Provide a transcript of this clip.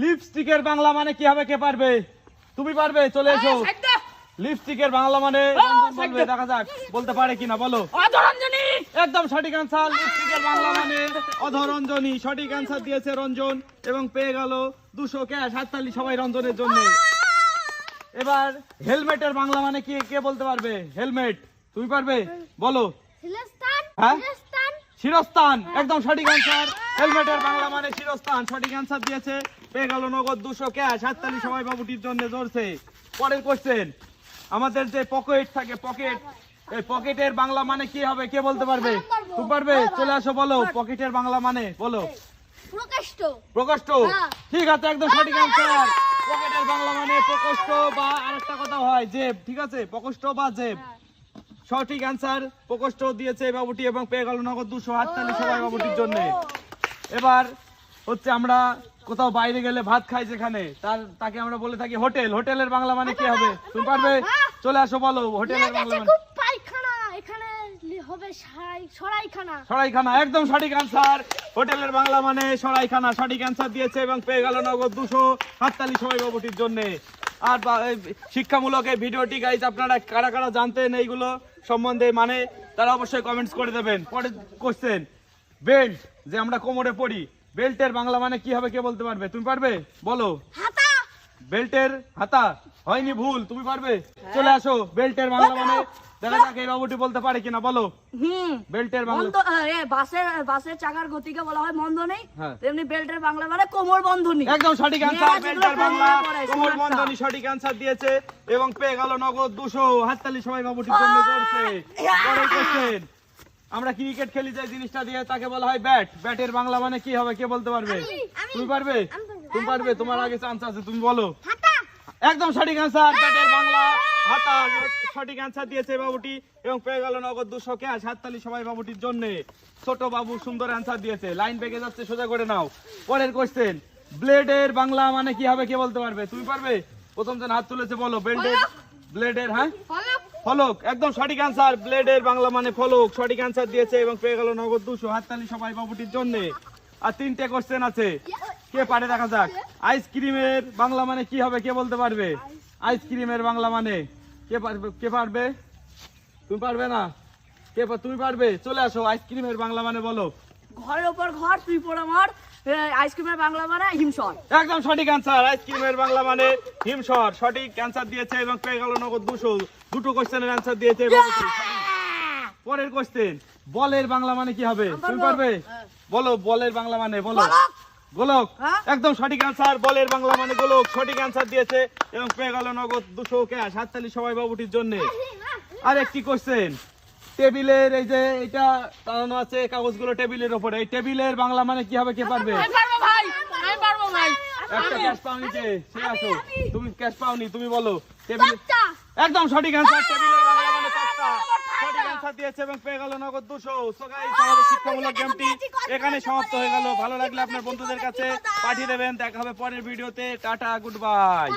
লিপস্টিকের বাংলা মানে কি হবে কে পারবে? তুমি পারবে চলে এসো। লিপস্টিকের বাংলা মানে বলবে দেখা যাক বলতে পারে কিনা বলো। অধরঞ্জনী একদম সঠিক অ্যান্সার লিপস্টিকের বাংলা মানে অধরঞ্জনী সঠিক অ্যান্সার দিয়েছে রঞ্জন এবং পেয়ে গেল দুশো ক্যাশ হাততালি সবাই রঞ্জনের জন্য। এবার হেলমেটের বাংলা মানে কি কে বলতে পারবে? হেলমেট। তুমি পারবে? বলো। হ্যাঁ? শিরস্থান একদম সঠিক অ্যান্সার হেলমেটের বাংলা মানে শিরস্তান সঠিক অ্যান্সার দিয়েছে। পেয়ে গেল নগদ দুশো ক্যাশ হাততালি সবাই বাবুটির জন্য জোরছে পরের কোশ্চেন আমাদের যে পকেট থাকে পকেট এই পকেটের বাংলা মানে কি হবে কে বলতে পারবে? তুমি পারবে? চলে আসো বলো পকেটের বাংলা মানে বলো। প্রকাষ্ট। প্রকোষ্ঠ হ্যাঁ। ঠিক আছে একদম সঠিক অ্যান্সার পকেটের বাংলা মানে প্রকোষ্ঠ বা আরেকটা কথা হয় জেব। ঠিক আছে? প্রকোষ্ঠ বা জেব। সঠিক অ্যান্সার প্রকোষ্ঠ দিয়েছে বাবুটি এবং পেয়ে গেল নগদ দুশো হাততালি সবাই বাবুটির জন্য। এবার হচ্ছে আমরা কোথাও বাইরে গেলে ভাত খাই যেখানে তার তাকে আমরা বলে থাকি হোটেল। হোটেলের বাংলা মানে কি হবে? তুমি পারবে? চলে আসো বলো হোটেলের বাংলা মানে। হবে সরাইখানা। সরাইখানা একদম সঠিক হোটেলের বাংলা মানে সরাইখানা সঠিক দিয়েছে এবং পেয়ে গেল নগদ দুশো হাততালি সবাই বাবুটির জন্য। আর শিক্ষামূলক এই ভিডিওটি গাইজ আপনারা কারা কারা জানতেন এইগুলো সম্বন্ধে মানে তারা অবশ্যই কমেন্টস করে দেবেন। পরে কোশ্চেন বেল্ট যে আমরা কোমরে পড়ি বেল্টের বাংলা মানে কি হবে কে বলতে পারবে? তুমি পারবে? বলো। বেল্টের হাতা। হয়নি ভুল তুমি পারবে? চলে আসো বেল্টের বাংলা মানে দেখা যাক এই বাবুটি বলতে পারে কিনা বলো। হুম। বেল্টের বাংলা বাসের বাসের চাকার গতিকে বলা হয় হ্যাঁ। তেমনি বেল্টের বাংলা মানে কোমর বন্ধনী। একদম সঠিক বেল্টের বাংলা। কোমর বন্ধনী সঠিক দিয়েছে এবং পেয়ে গেল নগদ দুশো হাততালি সবাই বাবুটির জন্য করছে পরের কোশ্চেন আমরা ক্রিকেট খেলি যে জিনিসটা দিয়ে তাকে বলা হয় ব্যাট। ব্যাটের বাংলা মানে কি হবে কে বলতে পারবে? তুমি পারবে? তুমি পারবে? তোমার আগে চান্স আছে তুমি বলো। একদম সঠিক অ্যান্সার ব্যাটের বাংলা হাতা। সঠিক অ্যান্সার দিয়েছে বাবুটি এবং পেয়ে গেল নগদ দুশো ক্যাশ হাততালি সবাই বাবুটির জন্য। ছোট বাবু সুন্দর অ্যান্সার দিয়েছে। লাইন বেগে যাচ্ছে সোজা করে নাও। পরের কোশ্চেন ব্লেডের বাংলা মানে কি হবে কে বলতে পারবে? তুমি পারবে? প্রথম জন হাত তুলেছে বলো ব্লেডের ব্লেডের হ্যাঁ? ফলক একদম সঠিক অ্যান্সার ব্লেডের বাংলা মানে ফলক সঠিক অ্যান্সার দিয়েছে এবং পেয়ে গেল নগদ দুশো। হাততালি সবাই বাবুটির জন্য। আর তিনটে কোশ্চেন আছে। কে পারে দেখা যাক। আইসক্রিমের বাংলা মানে কি হবে কে বলতে পারবে? আইসক্রিমের বাংলা মানে কে পারবে কে পারবে? তুমি পারবে না? কে তুমি পারবে? চলে আসো আইসক্রিমের বাংলা মানে বলো। ঘরের ওপর ঘর তুই পড়ে মার এ, আইসক্রিমের বাংলা মানে হিমসর একদম সঠিক অ্যান্সার আইসক্রিমের বাংলা মানে হিমসর সঠিক অ্যান্সার দিয়েছে এবং পেয়ে গেল নগদ দুশো দুটো কোশ্চেনের অ্যান্সার দিয়েছে পরের কোশ্চেন বলের বাংলা মানে কি হবে? তুমি পারবে? বলো বলের বাংলা মানে বলো। গোলক। হ্যাঁ? একদম সঠিক অ্যান্সার বলের বাংলা মানে গোলক। সঠিক অ্যান্সার দিয়েছে এবং পেয়ে গেল নগদ দুশো ক্যাশ হাততালি সবাই বাবুটির জন্য। আর একটি কোশ্চেন টেবিলের এই যে এটা টানানো আছে কাগজগুলো টেবিলের ওপরে এই টেবিলের বাংলা মানে কি হবে কে পারবে? একটা ক্যাশ পাওনি সে আসো। তুমি ক্যাশ পাওনি তুমি বলো। টেবিল একদম সঠিক অ্যান্সার টেবিলের বাংলা মানে সঠিক অ্যান্সার দিয়েছে এবং পেয়ে গেল নগদ দুশো। সো গাইস আমাদের শিক্ষামূলক গেমটি এখানে সমাপ্ত হয়ে গেল। ভালো লাগলে আপনার বন্ধুদের কাছে পাঠিয়ে দেবেন। দেখা হবে পরের ভিডিওতে। Tata good bye